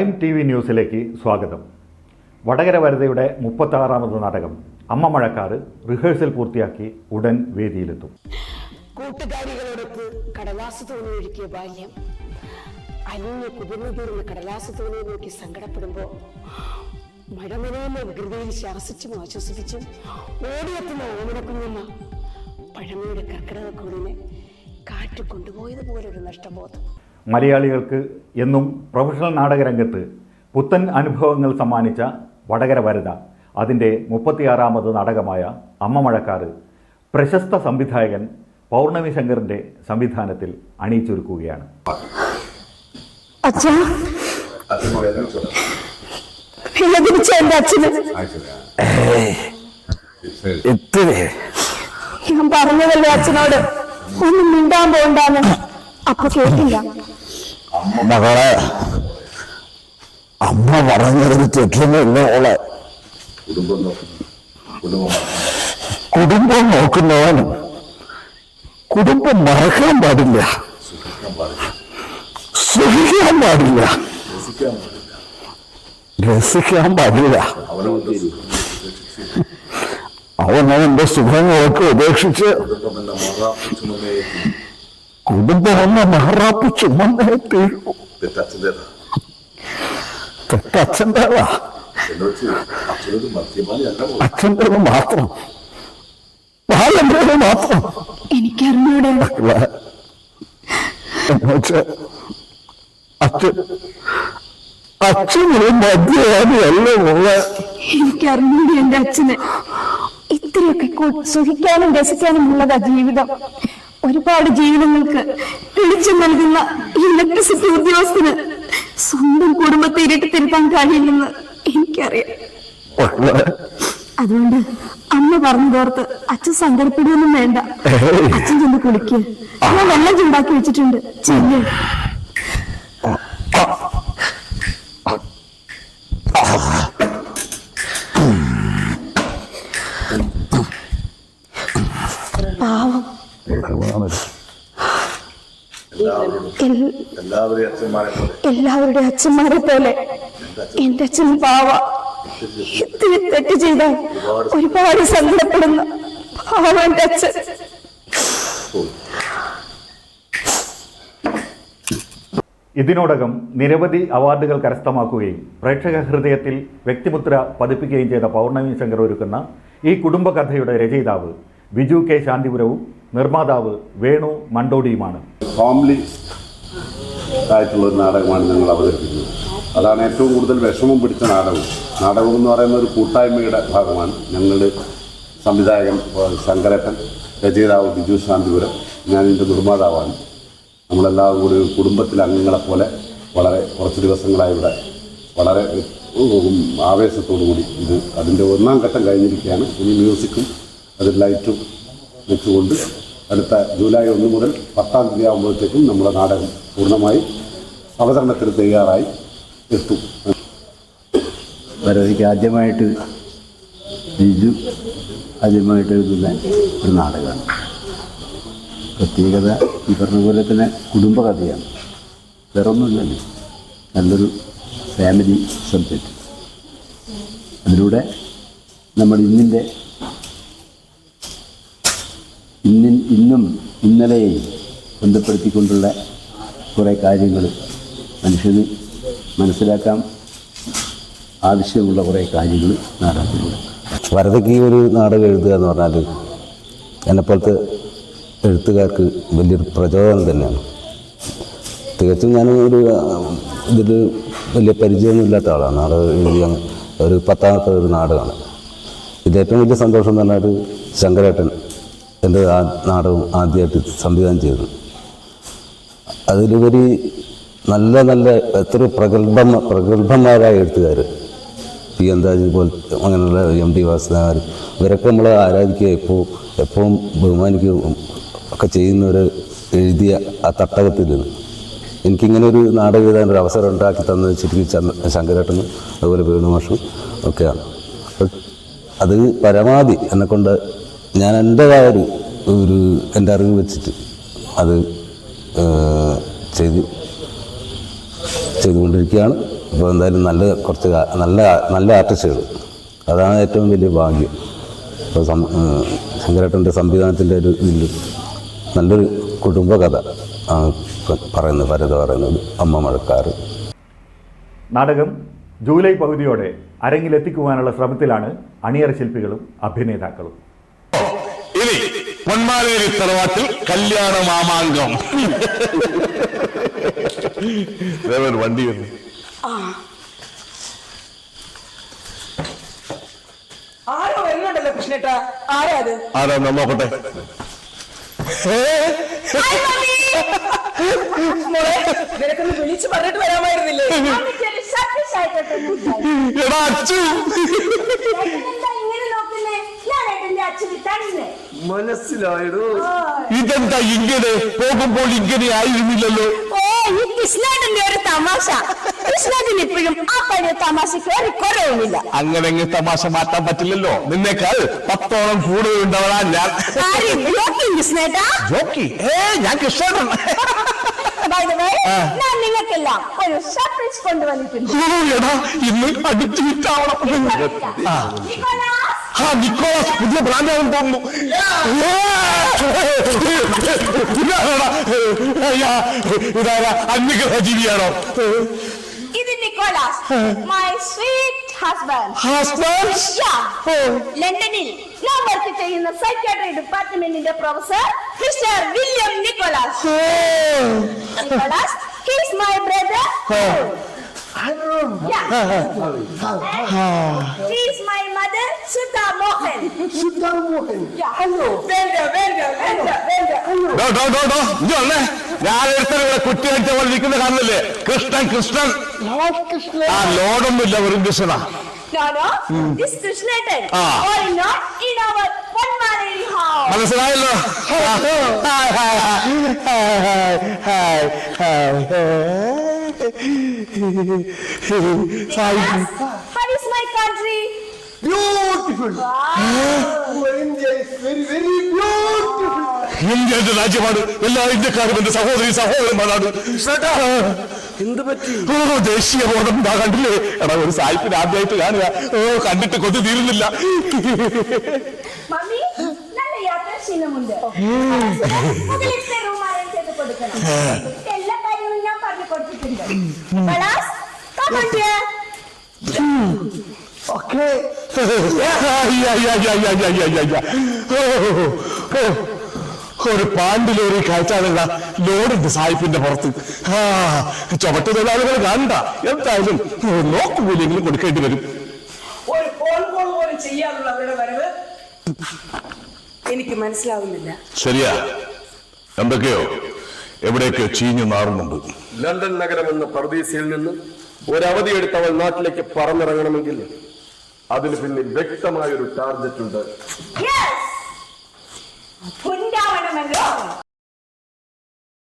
Prime T V ന്യൂസിലേക്ക് സ്വാഗതം. വടകര വരതയുടെ മുപ്പത്താറാമത് നാടകം അമ്മ മഴക്കാർ റിഹേഴ്സൽ പൂർത്തിയാക്കി ഉടൻ വേദിയിലെത്തും. കൂട്ടുകാരികളോടൊത്ത് കടലാസ് തോന്നി ഒഴുക്കിയ ബാല്യം. അലിഞ്ഞ് കുതിർന്നു തീർന്ന കടലാസ് തോന്നിയെ നോക്കി സങ്കടപ്പെടുമ്പോ മഴമനോമ വികൃതിയിൽ ശാസിച്ചും ആശ്വസിപ്പിച്ചും ഓടിയെത്തുന്ന ഓമനക്കുഞ്ഞമ്മ പഴമയുടെ കർക്കിടക കൂടിനെ കാറ്റ് കൊണ്ടുപോയതുപോലൊരു നഷ്ടബോധം. മലയാളികൾക്ക് എന്നും പ്രൊഫഷണൽ നാടകരംഗത്ത് പുത്തൻ അനുഭവങ്ങൾ സമ്മാനിച്ച വടകര വരത അതിന്റെ മുപ്പത്തിയാറാമത് നാടകമായ അമ്മ മഴക്കാറ് പ്രശസ്ത സംവിധായകൻ പൗർണമി ശങ്കറിന്റെ സംവിധാനത്തിൽ അണിയിച്ചൊരുക്കുകയാണ്. ഞാൻ പറഞ്ഞതല്ലേ അച്ഛനോട്? ഒന്നും മിണ്ടാൻ പോണ്ടാന്ന് അപ്പൊ കേട്ടില്ല. മകളെ അമ്മ പറഞ്ഞതിന് തെറ്റൊന്നുമില്ല ഓളെ കുടുംബം നോക്കുന്നവനും കുടുംബം മറക്കാൻ പാടില്ല. സുഖിക്കാൻ പാടില്ല. രസിക്കാൻ പാടില്ല. അവൻ അവന്റെ സുഖങ്ങളൊക്കെ ഉപേക്ഷിച്ച് കുടുംബം ഒന്ന് മഹറാപ്പ് ചുമന്നേ തീരൂ തെറ്റച്ഛന്റെതാ. അച്ഛന്റെത് മാത്രം. ബാലന്റെത് മാത്രം. എനിക്കറിഞ്ഞൂടെ? എന്നുവെച്ച് അച്ഛൻ അച്ഛനൊരു മദ്യപാനിയല്ല മോളെ? എനിക്കറിഞ്ഞൂടെ എന്റെ അച്ഛന്? ഇത്രയൊക്കെ സുഖിക്കാനും രസിക്കാനും ഉള്ളതാ ജീവിതം. ഒരുപാട് ജീവിതങ്ങൾക്ക് വെളിച്ചം നൽകുന്ന ഇലക്ട്രിസിറ്റി ഉദ്യോഗസ്ഥന് സ്വന്തം കുടുംബത്തെ ഇരട്ടി തിരുത്താൻ കഴിയില്ലെന്ന് എനിക്കറിയാം. അതുകൊണ്ട് അമ്മ പറഞ്ഞു പറഞ്ഞതോർത്ത് അച്ഛൻ സങ്കടപ്പെടുകയൊന്നും വേണ്ട. അച്ഛൻ ചെന്ന് കുളിക്കുക ഞാൻ വെള്ളം ചൂടാക്കി വെച്ചിട്ടുണ്ട്. ചെല്ല് പാവം എല്ലാവരുടെ അച്ഛന്മാരെ പോലെ. എന്റെ അച്ഛൻ പാവ. ഇത്തിരി തെറ്റ് ചെയ്താൽ ഒരുപാട് സങ്കടപ്പെടുന്ന പാവ എന്റെ അച്ഛൻ. ഇതിനോടകം നിരവധി അവാർഡുകൾ കരസ്ഥമാക്കുകയും പ്രേക്ഷക ഹൃദയത്തിൽ വ്യക്തിമുദ്ര പതിപ്പിക്കുകയും ചെയ്ത പൗർണമി ശങ്കർ ഒരുക്കുന്ന ഈ കുടുംബകഥയുടെ രചയിതാവ് ബിജു കെ ശാന്തിപുരവും നിർമ്മാതാവ് വേണു മണ്ടോടിയുമാണ്. ഫാമിലി ആയിട്ടുള്ള ഒരു നാടകമാണ് ഞങ്ങൾ അവതരിപ്പിക്കുന്നത്. അതാണ് ഏറ്റവും കൂടുതൽ വിഷമം പിടിച്ച നാടകം. നാടകം എന്ന് പറയുന്ന ഒരു കൂട്ടായ്മയുടെ ഭാഗമാണ് ഞങ്ങളുടെ സംവിധായകൻ ശങ്കരപ്പൻ രചയിതാവ് ബിജു ശാന്തിപുരം. ഞാൻ എന്റെ നിർമ്മാതാവാണ്. നമ്മളെല്ലാവരും കൂടി കുടുംബത്തിലെ അംഗങ്ങളെ പോലെ വളരെ കുറച്ച് ദിവസങ്ങളായി ഇവിടെ വളരെ ആവേശത്തോടു കൂടി ഇത് അതിന്റെ ഒന്നാം ഘട്ടം കഴിഞ്ഞിരിക്കുകയാണ്. ഇനി മ്യൂസിക്കും അതിൽ ലൈറ്റും വെച്ചുകൊണ്ട് അടുത്ത ജൂലൈ ഒന്ന് മുതൽ പത്താം തീയതി ആകുമ്പോഴത്തേക്കും നമ്മുടെ നാടകം പൂർണമായി അവതരണത്തിന് തയ്യാറായി എത്തും. ഭരതിക്ക് ആദ്യമായിട്ട് ബിജു ആദ്യമായിട്ട് എഴുതുന്ന ഒരു നാടകമാണ്. പ്രത്യേകത ഈ പറഞ്ഞ പോലെ തന്നെ കുടുംബകഥയാണ് വേറെ ഒന്നുമില്ലല്ലോ നല്ലൊരു ഫാമിലി സബ്ജക്റ്റ് അതിലൂടെ നമ്മൾ ഇന്നിന്റെ ഇന്നിൻ ഇന്നും ഇന്നലെയും ബന്ധപ്പെടുത്തിക്കൊണ്ടുള്ള കുറേ കാര്യങ്ങൾ മനുഷ്യന് മനസ്സിലാക്കാൻ ആവശ്യമുള്ള കുറേ കാര്യങ്ങൾ നാടകത്തിലുണ്ട്. വരതയ്ക്ക് ഒരു നാടകം എഴുതുക എന്ന് പറഞ്ഞാൽ എന്നെപ്പോലത്തെ എഴുത്തുകാർക്ക് വലിയൊരു പ്രചോദനം തന്നെയാണ്. തികച്ചും ഞാൻ ഒരു ഇതിൽ വലിയ പരിചയമൊന്നുമില്ലാത്ത ആളാണ്. നാടകം എഴുതിയ ഒരു പത്താമത്തെ ഒരു നാടകമാണ്. ഇത് ഏറ്റവും വലിയ സന്തോഷം എന്ന് പറഞ്ഞാൽ ശങ്കരേട്ടൻ. എന്റെ ആ നാടകം ആദ്യമായിട്ട് സംവിധാനം ചെയ്തു അതിലുപരി നല്ല നല്ല എത്ര പ്രഗത്ഭ പ്രഗത്ഭന്മാരായ എഴുത്തുകാർ പി എന്താജി പോലെ അങ്ങനെയുള്ള എം ടി വാസുദേവൻ ഇവരൊക്കെ നമ്മൾ ആരാധിക്കുക എപ്പോൾ എപ്പോഴും ബഹുമാനിക്കുകയും ഒക്കെ ചെയ്യുന്നവർ എഴുതിയ ആ തട്ടകത്തിൽ എനിക്കിങ്ങനെ ഒരു നാടകം എഴുതാൻ ഒരു അവസരം ഉണ്ടാക്കി തന്നത് ശരിക്കും ചന്ദ്ര ശങ്കരേട്ടനും അതുപോലെ വേണുമാഷും ഒക്കെയാണ്. അത് പരമാവധി എന്നെക്കൊണ്ട് ഞാൻ എന്റെതായ ഒരു ഒരു എന്റെ അറിവ് വെച്ചിട്ട് അത് ചെയ്തു ചെയ്ത് ചെയ്തുകൊണ്ടിരിക്കുകയാണ്. ഇപ്പോൾ എന്തായാലും നല്ല കുറച്ച് നല്ല നല്ല ആർട്ടിസ്റ്റുകൾ അതാണ് ഏറ്റവും വലിയ ഭാഗ്യം. ഇപ്പോൾ ശങ്കരേട്ടന്റെ സംവിധാനത്തിന്റെ ഒരു ഇതിൽ നല്ലൊരു കുടുംബകഥ കഥ പറയുന്നത് ഭരത പറയുന്നത് അമ്മ മഴക്കാർ നാടകം ജൂലൈ പകുതിയോടെ അരങ്ങിലെത്തിക്കുവാനുള്ള ശ്രമത്തിലാണ് അണിയറ ശില്പികളും അഭിനേതാക്കളും. പൊന്മാലേരി തറവാട്ടിൽ കല്യാണ മാമാങ്കം. ദേവൻ വണ്ടി വന്നു. ആരോ വരുന്നുണ്ടല്ലോ കൃഷ്ണേട്ട? ആരാ അത്? ആരാ? നോക്കട്ടെ. നിനക്കൊന്ന് വിളിച്ചു പറഞ്ഞിട്ട് വരാമായിരുന്നില്ലേ? എടാ അച്ചു. മനസ്സിലായടോ. ഇതെന്താ ഇങ്ങനെ? പോകുമ്പോൾ ഇങ്ങനെ ആയിരുന്നില്ലല്ലോ. ഓ ഈ കൃഷ്ണേട്ടന്റെ ഒരു തമാശ. കൃഷ്ണേട്ടൻ ഇപ്പോഴും ആ പഴയ തമാശക്ക് ഒരു കുറവുമില്ല. അങ്ങനെ അങ്ങ് തമാശ മാറ്റാൻ പറ്റില്ലല്ലോ. നിന്നേക്കാൾ പത്തോളം കൂടുതൽ ഉണ്ടാവണ ഞാൻ. ആരും? ബ്ലോക്കിംഗ് കൃഷ്ണേട്ടാ? ജോക്കി? ഏ ഞാൻ കൃഷ്ണൻ By the way, ഞാൻ നിങ്ങൾക്കെല്ലാം ഒരു സർപ്രൈസ് കൊണ്ടുവന്നിട്ടുണ്ട്. ഓ, എടാ ഇന്ന് അടിച്ചു വിറ്റാവണം ആ. ആ നിക്കോളാസ് പുതിയ ബ്രാൻഡാകും തോന്നുന്നു ഇതാരാ അന്യഗ്രഹ ജീവിയാണോ ഇത് Nicholas my sweet husband husband ലണ്ടനിൽ ഞാൻ വർക്ക് ചെയ്യുന്ന സൈക്കാട്രി ഡിപ്പാർട്ട്മെന്റിന്റെ professor mister William Nicholas Nicholas his my brother he's my mother Sudha Mohan വേണ്ട വേണ്ട വേണ്ട വേണ്ട. ഞാൻ ഒരുത്തരം ഇവിടെ കുട്ടിയാഴ്ച പോലെ നിൽക്കുന്ന കാണുന്നില്ലേ? കൃഷ്ണൻ കൃഷ്ണൻ. ആ ലോഡൊന്നുമില്ല വെറും കൃഷ്ണനാ No, no. This Krishnatan. Ah. All not in our house. മനസ്സിലായല്ലോ? Hi, hi, hi, hi, hi, hi. Is my country? Beautiful India എന്റെ രാജ്യമാണ് എല്ലാ ഇന്ത്യക്കാരും എന്റെ സഹോദരി സഹോദരന്മാരാണ്. എന്ത് പറ്റി? ഓ ദേശീയ ബോധം ഇതാ കണ്ടില്ലേ എടാ ഒരു സായിപ്പിന് ആദ്യമായിട്ട് കാണുക ഓ കണ്ടിട്ട് കൊതി തീരുന്നില്ല. ഓക്കേ ഒരു പാണ്ടിലൊരു ലോറി കയറ്റാനുള്ള ലോഡുണ്ട് സായിപ്പിന്റെ പുറത്ത്. ആ ചുമട്ട് തൊഴിലാളികൾ കാണണ്ട എന്തായാലും നോക്കുമില്ലെങ്കിലും കൊടുക്കേണ്ടി വരും. ഒരു ഫോൺ കോൾ പോലും ചെയ്യാനുള്ള അവരുടെ വരവ് എനിക്ക് മനസ്സിലാവുന്നില്ല. ശരിയാ. എന്തൊക്കെയോ എവിടെയൊക്കെ ചീഞ്ഞു നാറുന്നുണ്ട്. ലണ്ടൻ നഗരം എന്ന പ്രതീക്ഷയിൽ നിന്ന് ഒരവധിയെടുത്ത് അവൾ നാട്ടിലേക്ക് പറന്നിറങ്ങണമെങ്കിൽ അതിന് പിന്നിൽ വ്യക്തമായ ഒരു ടാർഗറ്റ് ഉണ്ട്